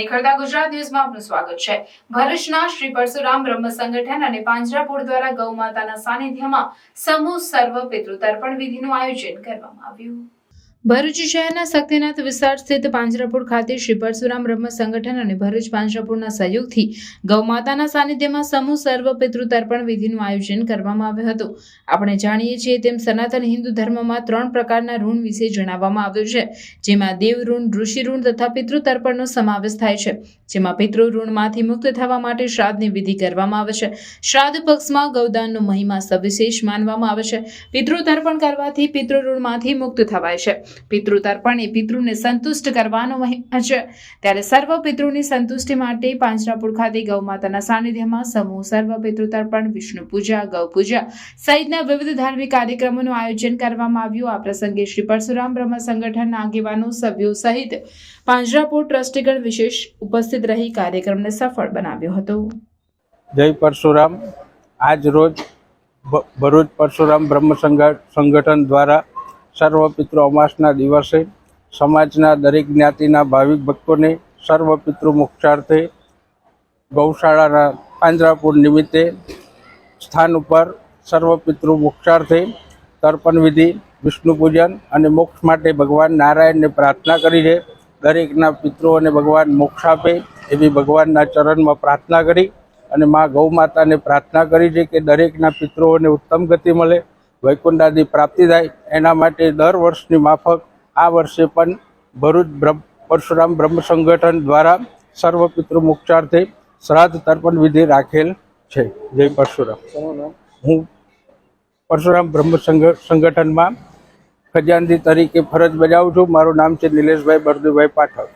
નિખરતા ગુજરાત ન્યૂઝમાં આપનું સ્વાગત છે. ભરૂચના શ્રી પરશુરામ બ્રહ્મ સંગઠન અને પાંજરાપોળ દ્વારા ગૌ માતાના સાનિધ્યમાં સમૂહ સર્વ પિતૃ તર્પણ વિધિનું આયોજન કરવામાં આવ્યું. ભરૂચ શહેરના શક્તિનાથ વિસ્તાર સ્થિત પાંજરાપુર ખાતે શ્રી પરશુરામ બ્રહ્મ સંગઠન અને ભરૂચ પાંજરાપુરના સહયોગથી ગૌમાતાના સાનિધ્યમાં સમૂહ સર્વ પિતૃ તર્પણ વિધિનું આયોજન કરવામાં આવ્યું હતું. આપણે જાણીએ છીએ તેમ સનાતન હિન્દુ ધર્મમાં ત્રણ પ્રકારના ઋણ વિશે જણાવવામાં આવ્યું છે, જેમાં દેવ ઋણ, ઋષિ ઋણ તથા પિતૃ તર્પણનો સમાવેશ થાય છે. જેમાં પિતૃ ઋણમાંથી મુક્ત થવા માટે શ્રાદ્ધની વિધિ કરવામાં આવે છે. શ્રાદ્ધ પક્ષમાં ગૌદાનનો મહિમા સવિશેષ માનવામાં આવે છે. પિતૃ તર્પણ કરવાથી પિતૃ ઋણમાંથી મુક્ત થવાય છે. પિતૃ તર્પણ એ પિતૃને સંતુષ્ટ કરવાનો મહિમા છે. ત્યારે સર્વ પિતૃની સંતુષ્ટિ માટે પાંજરાપુર ખાતે ગૌ માતાના સાનિધ્યમાં સમૂહ સર્વ પિતૃ તર્પણ વિષ્ણુ પૂજા, ગૌ પૂજા સહિતના વિવિધ ધાર્મિક કાર્યક્રમોનું આયોજન કરવામાં આવ્યું. આ પ્રસંગે શ્રી પરશુરામ બ્રહ્મ સંગઠનના આગેવાનો, સભ્યો સહિત પાંજરાપુર ટ્રસ્ટીગણ વિશેષ ઉપસ્થિત રહી કાર્યક્રમને સફળ બનાવ્યો હતો. જય પરશુરામ. આજ રોજ ભરૂચ પરશુરામ બ્રહ્મ સંગઠન દ્વારા સર્વ પિતૃ અમાસના દિવસે સમાજના દરેક જ્ઞાતિના ભાવિક ભક્તોને સર્વ પિતૃ મોક્ષાર્થે ગૌશાળાના પાંજરાપુર નિમિત્તે સ્થાન ઉપર સર્વ પિતૃ મોક્ષાર્થે તર્પણ વિધિ, વિષ્ણુ પૂજન અને મોક્ષ માટે ભગવાન નારાયણને પ્રાર્થના કરી છે દરેકના પિતૃઓને ભગવાન મોક્ષ આપે એવી ભગવાનના ચરણમાં પ્રાર્થના કરી અને મા ગૌ માતાને પ્રાર્થના કરી છે કે દરેકના પિતૃઓને ઉત્તમ ગતિ મળે વૈકુંઠાદી પ્રાપ્તિ થાય. એના માટે દર વર્ષની માફક આ વર્ષે પણ ભરૂચ બ્રહ્મ પરશુરામ બ્રહ્મ સંગઠન દ્વારા સર્વ પિતૃ મોક્ષાર્થે શ્રાદ્ધ તર્પણ વિધિ રાખેલ છે. જય પરશુરામ. હું પરશુરામ બ્રહ્મ સંગઠનમાં ખજાનજી તરીકે ફરજ બજાવું છું. મારું નામ છે નિલેશભાઈ બરદુભાઈ પાઠક